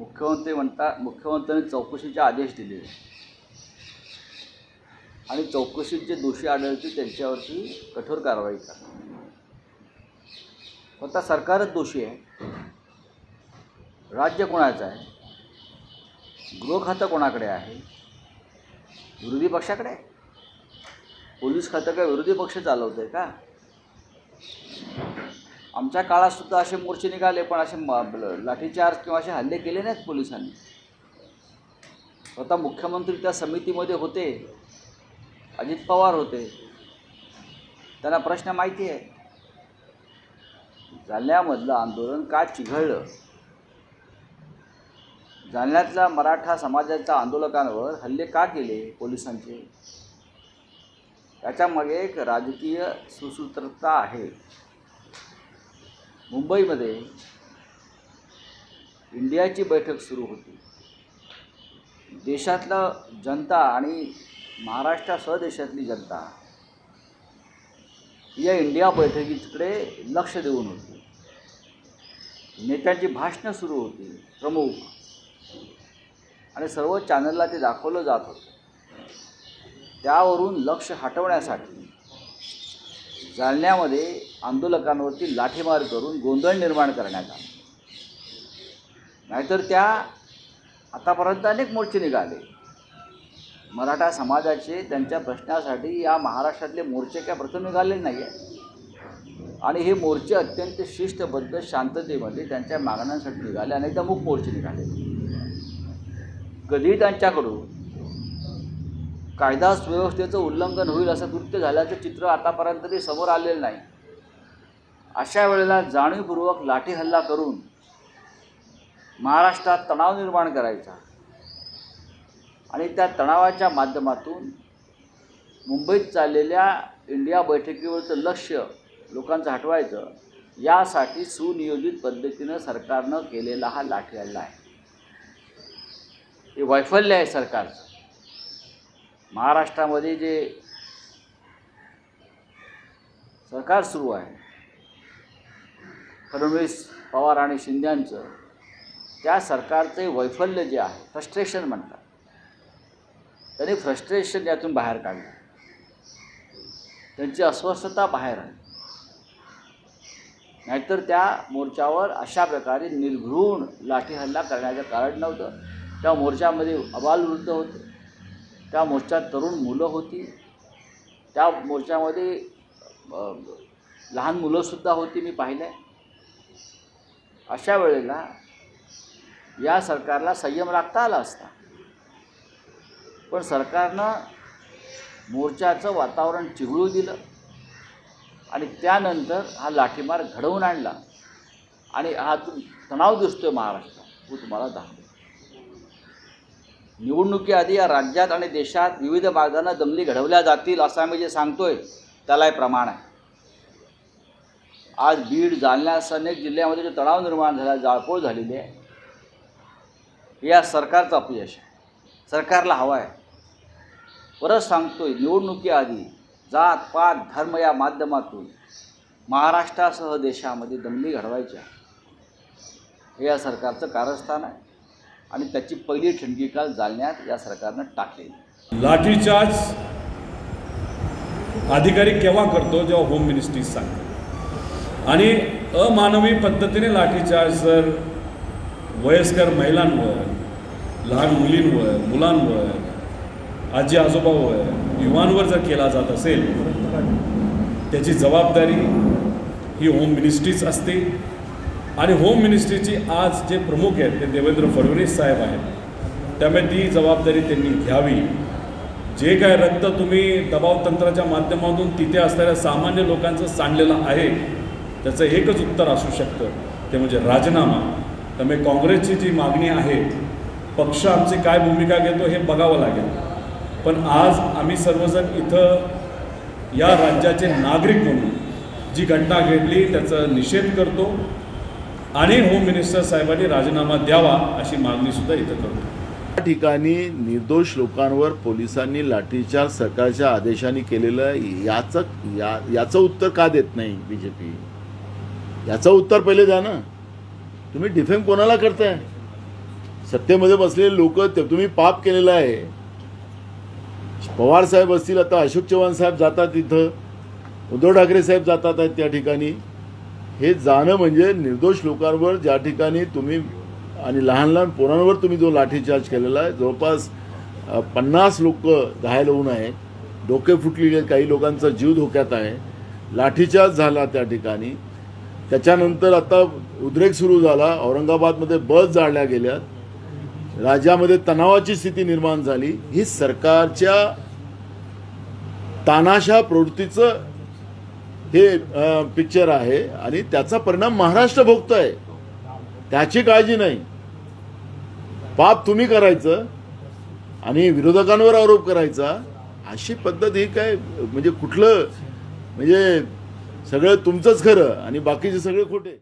मुख्यमंत्री म्हणता मुख्यमंत्र्यांनी चौकशीचे आदेश दिले. आणि चौकशीत जे दोषी आढळतील त्यांच्यावरती कठोर कारवाई करा. स्वतः सरकारच दोषी आहे. राज्य कोणाचं आहे? गृह खातं कोणाकडे आहे? विरोधी पक्षाकडे आहे? पोलीस खातं काय विरोधी पक्ष चालवतं आहे का? आमच्या काळात सुद्धा असे मोर्चे निघाले पण असे लाठीचार्ज किंवा असे हल्ले केले नाहीत पोलिसांनी. स्वतः मुख्यमंत्री त्या समितीमध्ये होते अजित पवार होते. त्यांना प्रश्न माहिती आहे. जालन्यामधलं आंदोलन का चिघळलं? जालन्यातल्या मराठा समाजाच्या आंदोलकांवर हल्ले का केले पोलिसांचे? त्याच्यामागे एक राजकीय सुसूत्रता आहे. मुंबईमध्ये इंडियाची बैठक सुरू होती. देशातलं जनता आणि महाराष्ट्रासह देशातली जनता या इंडिया बैठकीकडे लक्ष देऊन होती. नेत्यांची भाषणं सुरू होती प्रमुख. आणि सर्व चॅनलला ते दाखवलं जात होतं. त्यावरून लक्ष हटवण्यासाठी जालन्यामध्ये आंदोलकांवरती लाठीमार करून गोंधळ निर्माण करण्यात आला. नाहीतर त्या आतापर्यंत अनेक मोर्चे निघाले. मराठा समाजाचे त्यांच्या प्रश्नासाठी या महाराष्ट्रातले मोर्चे काय प्रथम निघाले नाही आहे आणि हे मोर्चे अत्यंत शिस्तबद्ध शांततेमध्ये त्यांच्या मागण्यांसाठी निघाले अनेकदा मूक मोर्चे निघाले. कधीही त्यांच्याकडून कायदा सुव्यवस्थेचं उल्लंघन होईल असं कृत्य झाल्याचं चित्र आतापर्यंत तरी समोर आलेलं नाही. अशा वेळेला जाणीवपूर्वक लाठी हल्ला करून महाराष्ट्रात तणाव निर्माण करायचा. आणि त्या तणावाच्या माध्यमातून मुंबईत चाललेल्या इंडिया बैठकीवरचं लक्ष लोकांचं हटवायचं यासाठी सुनियोजित पद्धतीनं सरकारनं केलेला हा लाठी हल्ला आहे. हे वैफल्य आहे सरकारचं. महाराष्ट्रामध्ये जे सरकार सुरू आहे फडणवीस पवार आणि शिंद्यांचं त्या सरकारचे वैफल्य जे आहे फ्रस्ट्रेशन म्हणतात. त्यांनी फ्रस्ट्रेशन यातून बाहेर काढलं. त्यांची अस्वस्थता बाहेर आहे नाहीतर त्या मोर्चावर अशा प्रकारे निर्घृण लाठी हल्ला करण्याचं कारण नव्हतं. त्या मोर्चामध्ये अबालवृद्ध होते. त्या मोर्चात तरुण मुलं होती. त्या मोर्चामध्ये लहान मुलंसुद्धा होती मी पाहिलं आहे अशा वेळेला या सरकारला संयम राखता आला असता. पण सरकारनं मोर्चाचं वातावरण चिघळू दिलं आणि त्यानंतर हा लाठीमार घडवून आणला. आणि हा तणाव तणाव आहे महाराष्ट्रात. तो तुम्हाला दाखवतो. निवडणुकीआधी या राज्यात आणि देशात विविध मार्गानं दंगली घडवल्या जातील असं आम्ही जे सांगतोय त्यालाही प्रमाण आहे. आज बीड जालन्यासह अनेक जिल्ह्यामध्ये जो तणाव निर्माण झाला जाळपोळ झालेली आहे. या सरकारचं अपयश आहे. सरकारला हवं आहे. परत सांगतोय निवडणुकीआधी जात पात धर्म या माध्यमातून महाराष्ट्रासह देशामध्ये दंगली घडवायच्या हे या सरकारचं कारस्थान आहे. आणि त्याची पहिली ठिणगी काल जालन्यात या सरकारनं टाकली. लाठीचार्ज अधिकारी केव्हा करतो जेव्हा होम मिनिस्ट्री सांगतो? आणि अमानवी पद्धतीने लाठीचार्ज जर वयस्कर महिलांवर लहान मुलींवर मुलांवर आजी आजोबावर युवांवर जर केला जात असेल त्याची जबाबदारी ही होम मिनिस्ट्रीच असते. आणि होम मिनिस्ट्रीची आज जे प्रमुख आहेत ते देवेंद्र फडणवीस साहेब आहेत त्यामुळे ती जबाबदारी त्यांनी घ्यावी. जे काय रक्त तुम्ही दबाव तंत्राच्या माध्यमातून तिथे असणाऱ्या सामान्य लोकांचं सांडलेलं आहे त्याचं एकच उत्तर असू शकतं ते म्हणजे राजीनामा. त्यामुळे काँग्रेसची जी मागणी आहे पक्ष आमची काय भूमिका घेतो हे बघावं लागेल. पण आज आम्ही सर्वजण इथं या राज्याचे नागरिक म्हणून जी घटना घडली त्याचा निषेध करतो. आणि होम मिनिस्टर साहेबांनी राजीनामा द्यावा अशी मागणीसुद्धा इथं करतो. या ठिकाणी निर्दोष लोकांवर पोलिसांनी लाठीचार्ज सरकारच्या आदेशाने केलेलं याचं या याचं उत्तर का देत नाही बी जे पी याचं उत्तर पहिले द्या ना. तुम्ही डिफेम कोणाला करताय? सत्तेमध्ये बसलेले लोक तुम्ही पाप केलेलं आहे. पवार साहेब असतील आता अशोक चव्हाण साहेब जातात तिथं उद्धव ठाकरे साहेब जातात आहेत त्या ठिकाणी. हे जाणं म्हणजे निर्दोष लोकांवर ज्या ठिकाणी तुम्ही आणि लहान लहान पोरांवर तुम्ही जो लाठीचार्ज केलेला आहे जवळपास पन्नास लोक घायल होऊन आहेत डोके फुटलेले आहेत काही लोकांचा जीव धोक्यात आहे. लाठीचार्ज झाला त्या ठिकाणी. त्याच्यानंतर आता उद्रेक सुरू झाला. औरंगाबादमध्ये बस जाळल्या गेल्यात. राज्यामध्ये तणावाची स्थिती निर्माण झाली. ही सरकारच्या तानाशा प्रवृत्तीचं हे पिक्चर आहे आणि त्याचा परिणाम महाराष्ट्र भोगतोय त्याची काळजी नाही. पाप तुम्ही करायचं आणि विरोधकांवर आरोप करायचा अशी पद्धत ही काय म्हणजे कुठलं म्हणजे सगळं तुमचंच खरं आणि बाकीचे सगळे खोटे.